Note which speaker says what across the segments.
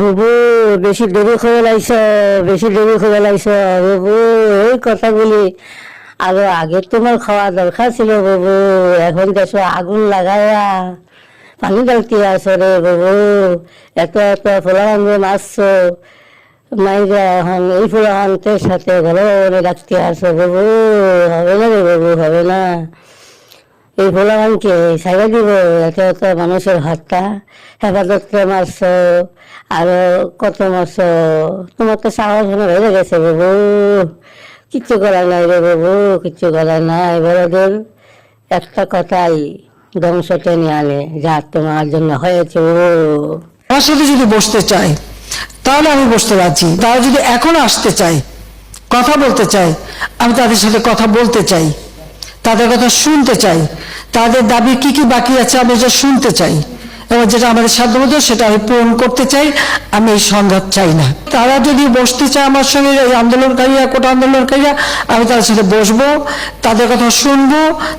Speaker 1: বুবু, বেশি দেরি করে লাইছ, বেশি দেরি করে লাইছ। বুবু, এই কথাগুলি আরও আগে তোমার খাওয়া দরকার ছিল বাবু, এখন দেশে আগুন লাগাইয়া পানি ডালতে আছো রে বাবু। এত এত ফোলাহান মারছ, মাইরা এখন এই ফোলাহানদের সাথে ভাবে রাখতে আসো বাবু। হবে না রে বাবু, হবে না। এই ভোলাগানকে সাইডে দিব এত এত মানুষের হাতটা হেফাজত মারছ, আরও কত মারছ। তোমার তো সাহস মনে হয়ে গেছে বাবু। কিচ্ছু করার নাই রে বাবু, কিচ্ছু করার নাই। বড়দের একটা কথাই ধ্বংস টেনে আনে, যা তোমার জন্য হয়েছে বাবু।
Speaker 2: আমার সাথে যদি বসতে চায় তাহলে আমি বসতে রাজি। তারা যদি এখন আসতে চায় কথা বলতে চায় আমি তাদের সাথে কথা বলতে চাই, তাদের কথা শুনতে চাই তাদের দাবি কি কি বাকি আছে আমি এটা শুনতে চাই। এবং যেটা আমাদের সাধ্যমতো সেটা আমি পূরণ করতে চাই, আমি এই সংঘাত চাই না। তারা যদি বসতে চায় আমার সঙ্গে, এই আন্দোলনকারীরা, কোটা আন্দোলনকারীরা, আমি তাদের সাথে বসবো, তাদের কথা শুনব,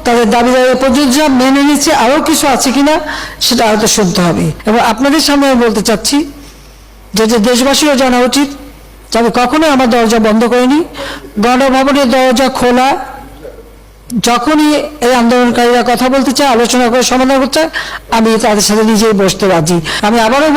Speaker 2: তাদের দাবি দাবি পর্যন্ত যা মেনে নিচ্ছে আরও কিছু আছে কিনা, সেটা হয়তো শুনতে হবে। এবং আপনাদের সামনে আমি বলতে চাচ্ছি যে যে দেশবাসীও জানা উচিত আমি কখনোই আমার দরজা বন্ধ করিনি। গণভবনের দরজা খোলা যখনই এই আন্দোলনকারীরা কথা বলতে চায়, আলোচনা করে সমাধান করতে আমি তাদের সাথে নিজেই বসতে রাজি। আমি আবারও